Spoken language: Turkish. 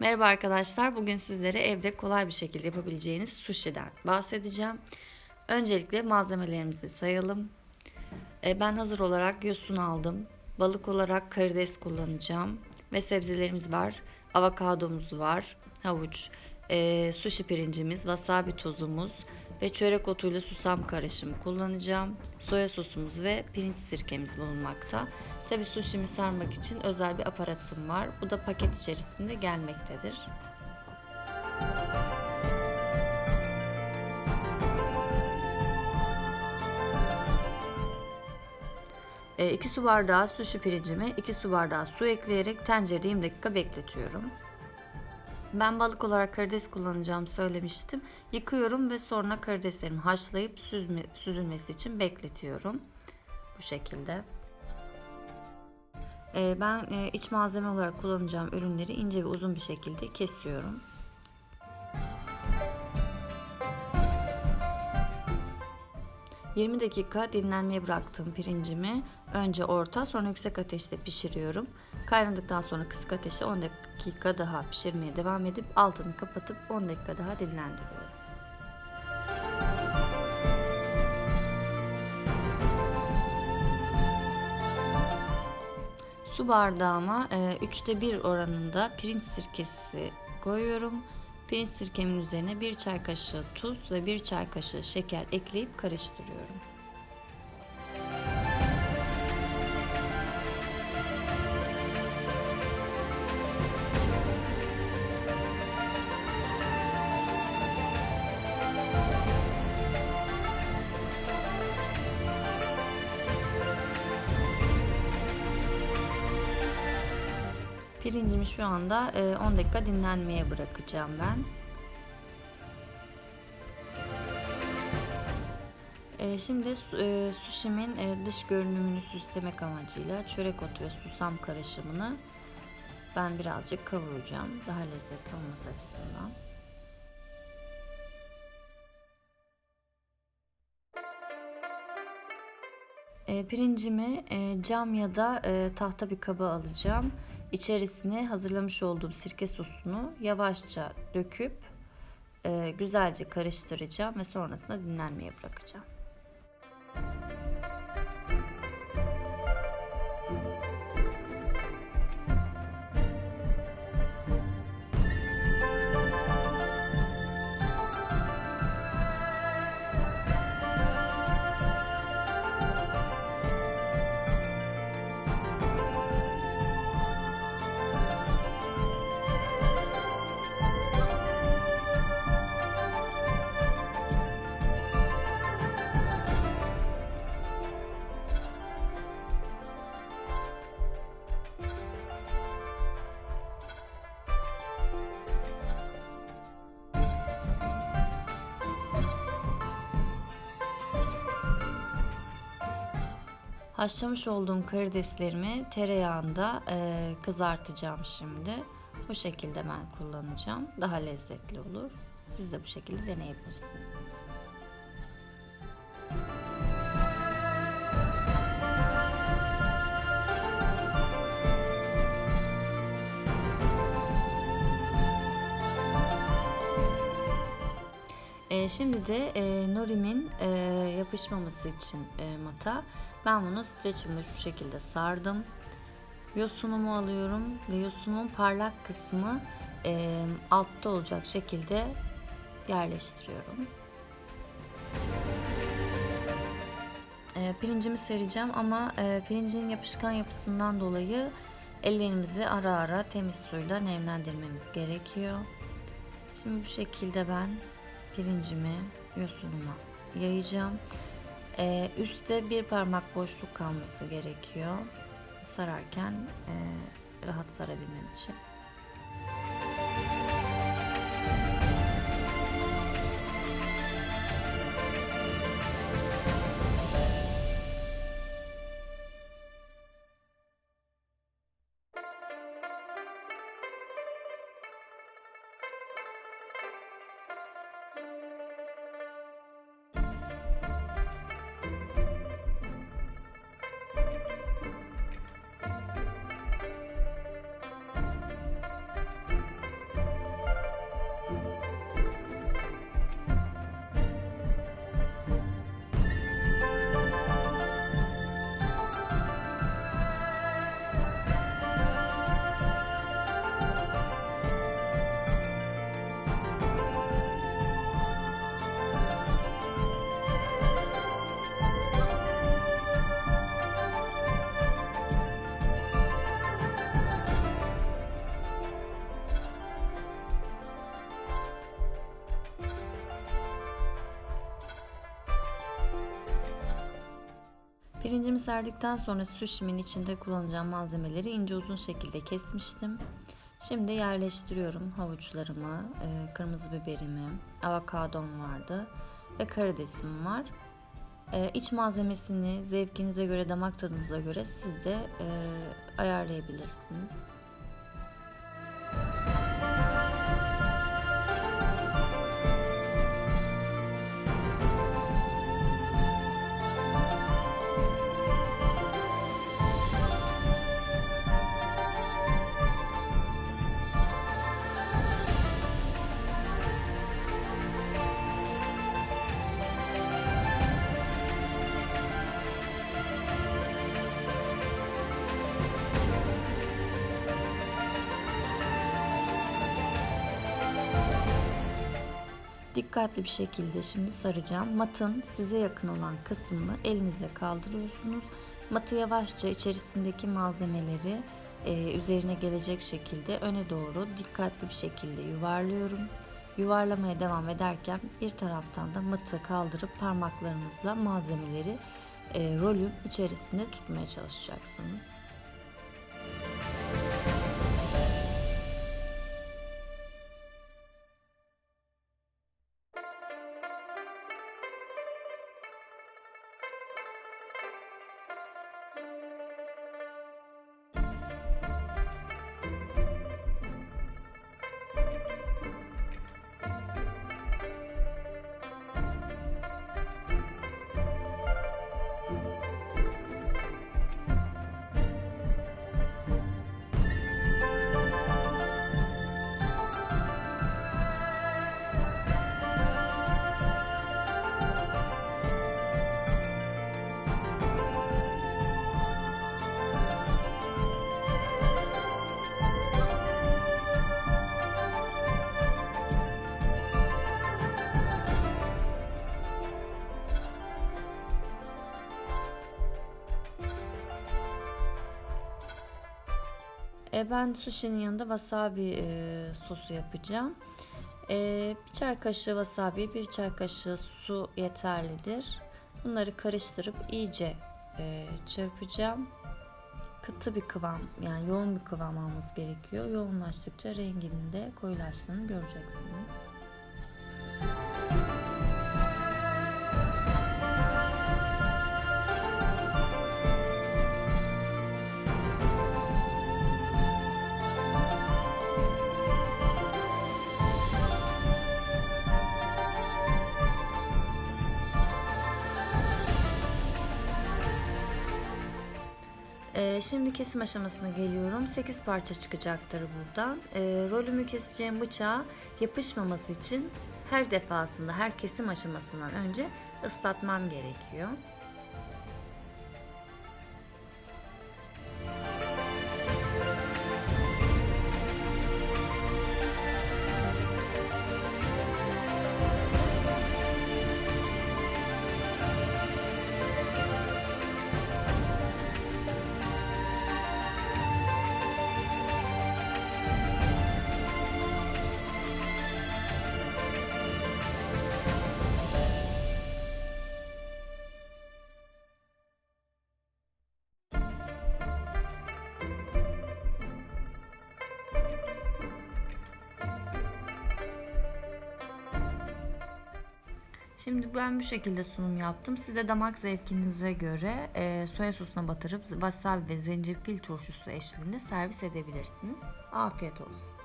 Merhaba arkadaşlar. Bugün sizlere evde kolay bir şekilde yapabileceğiniz sushi'den bahsedeceğim. Öncelikle malzemelerimizi sayalım. E, Ben hazır olarak yosun aldım. Balık olarak karides kullanacağım. Ve sebzelerimiz var. Avokadomuz var. Havuç. e, sushi pirincimiz, wasabi tozumuz ve çörek otuyla susam karışımı kullanacağım. Soya sosumuz ve pirinç sirkemiz bulunmakta. Tabi sushi'mi sarmak için özel bir aparatım var. Bu da paket içerisinde gelmektedir. 2 su bardağı sushi pirincimi 2 su bardağı su ekleyerek tencerede 20 dakika bekletiyorum. Ben balık olarak karides kullanacağımı söylemiştim. Yıkıyorum ve sonra karideslerimi haşlayıp süzme, süzülmesi için bekletiyorum. Bu şekilde. Ee, ben e, iç malzeme olarak kullanacağım ürünleri ince ve uzun bir şekilde kesiyorum. ...20 dakika dinlenmeye bıraktığım pirincimi... ...önce orta sonra yüksek ateşte pişiriyorum. Kaynadıktan sonra kısık ateşte 10 dakika daha pişirmeye devam edip... ...altını kapatıp 10 dakika daha dinlendiriyorum. Su bardağıma e, üçte bir oranında pirinç sirkesi koyuyorum. Pirinç sirkemin üzerine bir çay kaşığı tuz ve bir çay kaşığı şeker ekleyip karıştırıyorum. Pirincimi şu anda e, 10 dakika dinlenmeye bırakacağım ben. E, Şimdi su- e, sushi'min e, dış görünümünü süslemek amacıyla çörek otu ve susam karışımını ben birazcık kavuracağım. Daha lezzetli olması açısından. E, pirincimi e, cam ya da e, tahta bir kaba alacağım. İçerisine hazırlamış olduğum sirke sosunu yavaşça döküp e, güzelce karıştıracağım ve sonrasında dinlenmeye bırakacağım. Haşlamış olduğum karideslerimi tereyağında e, kızartacağım şimdi. Bu şekilde ben kullanacağım. Daha lezzetli olur. Siz de bu şekilde deneyebilirsiniz. E, şimdi de e, Norim'in e, yapışmaması için e, mata ben bunu streçimle şu şekilde sardım. Yosunumu alıyorum ve yosunumun parlak kısmı e, altta olacak şekilde yerleştiriyorum. E, pirincimi sereceğim ama e, pirincin yapışkan yapısından dolayı ellerimizi ara ara temiz suyla nemlendirmemiz gerekiyor. Şimdi bu şekilde ben pirincimi yosunuma yayacağım. Ee, üstte bir parmak boşluk kalması gerekiyor. Sararken e, rahat sarabilmem için. Pirincimi serdikten sonra sushi'min içinde kullanacağım malzemeleri ince uzun şekilde kesmiştim. Şimdi yerleştiriyorum havuçlarımı, e, kırmızı biberimi, avokadom vardı ve karidesim var. E, iç malzemesini zevkinize göre, damak tadınıza göre siz de e, ayarlayabilirsiniz. Dikkatli bir şekilde şimdi saracağım. Matın size yakın olan kısmını elinizle kaldırıyorsunuz. Matı yavaşça içerisindeki malzemeleri e, üzerine gelecek şekilde öne doğru dikkatli bir şekilde yuvarlıyorum. Yuvarlamaya devam ederken bir taraftan da matı kaldırıp parmaklarınızla malzemeleri e, rolün içerisinde tutmaya çalışacaksınız. E, ben sushi'nin yanında wasabi e, sosu yapacağım. E, bir çay kaşığı wasabi, bir çay kaşığı su yeterlidir. Bunları karıştırıp iyice e, çırpacağım. Katı bir kıvam, yani yoğun bir kıvam alması gerekiyor. Yoğunlaştıkça renginin de koyulaştığını göreceksiniz. Ee, şimdi kesim aşamasına geliyorum. 8 parça çıkacaktır buradan. Ee, rolümü keseceğim bıçağı yapışmaması için her defasında, her kesim aşamasından önce ıslatmam gerekiyor. Şimdi ben bu şekilde sunum yaptım. Siz de damak zevkinize göre e, soya sosuna batırıp wasabi ve zencefil turşusu eşliğinde servis edebilirsiniz. Afiyet olsun.